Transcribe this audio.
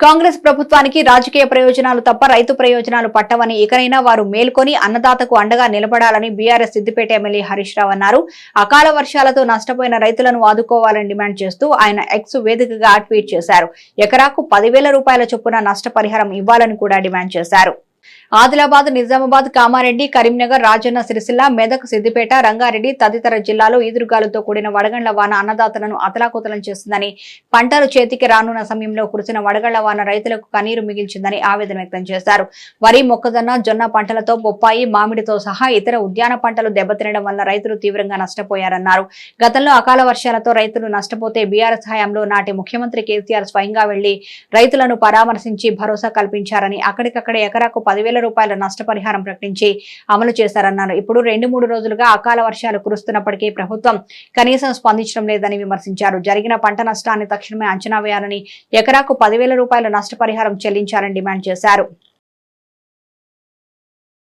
కాంగ్రెస్ ప్రభుత్వానికి రాజకీయ ప్రయోజనాలు తప్ప రైతు ప్రయోజనాలు పట్టవని ఇకనైనా వారు మేల్కొని అన్నదాతకు అండగా నిలబడాలని బీఆర్ఎస్ సిద్దిపేట ఎమ్మెల్యే హరీష్ రావు అన్నారు. అకాల వర్షాలతో నష్టపోయిన రైతులను ఆదుకోవాలని డిమాండ్ చేస్తూ ఆయన ఎక్స్ వేదికగా ట్వీట్ చేశారు. ఎకరాకు పదివేల రూపాయల చొప్పున నష్టపరిహారం ఇవ్వాలని కూడా డిమాండ్ చేశారు. ఆదిలాబాద్ నిజామాబాద్ కామారెడ్డి కరీంనగర్ రాజన్న సిరిసిల్ల మెదక్ సిద్దిపేట రంగారెడ్డి తదితర జిల్లాలో ఈదురుగాలులతో కూడిన వడగండ్ల వాన అన్నదాతలను అతలాకుతలం చేస్తుందని పంటలు చేతికి రానున్న సమయంలో కురిసిన వడగండ్ల వాన రైతులకు కన్నీరు మిగిల్చిందని ఆవేదన వ్యక్తం చేశారు. వరి మొక్కజొన్న జొన్న పంటలతో బొప్పాయి మామిడితో సహా ఇతర ఉద్యాన పంటలు దెబ్బతినడం వల్ల రైతులు తీవ్రంగా నష్టపోయారన్నారు. గతంలో అకాల వర్షాలతో రైతులు నష్టపోతే బీఆర్ఎస్ హయాంలో నాటి ముఖ్యమంత్రి కేసీఆర్ స్వయంగా వెళ్ళి రైతులను పరామర్శించి భరోసా కల్పించారని అక్కడికక్కడే ఎకరాకు పదివేల రూపాయల నష్టపరిహారం ప్రకటించి అమలు చేశారన్నారు. ఇప్పుడు రెండు మూడు రోజులుగా అకాల వర్షాలు కురుస్తున్నప్పటికీ ప్రభుత్వం కనీసం స్పందించడం లేదని విమర్శించారు. జరిగిన పంట నష్టాన్ని తక్షణమే అంచనా వేయాలని ఎకరాకు పదివేల రూపాయల నష్టపరిహారం చెల్లించాలని డిమాండ్ చేశారు.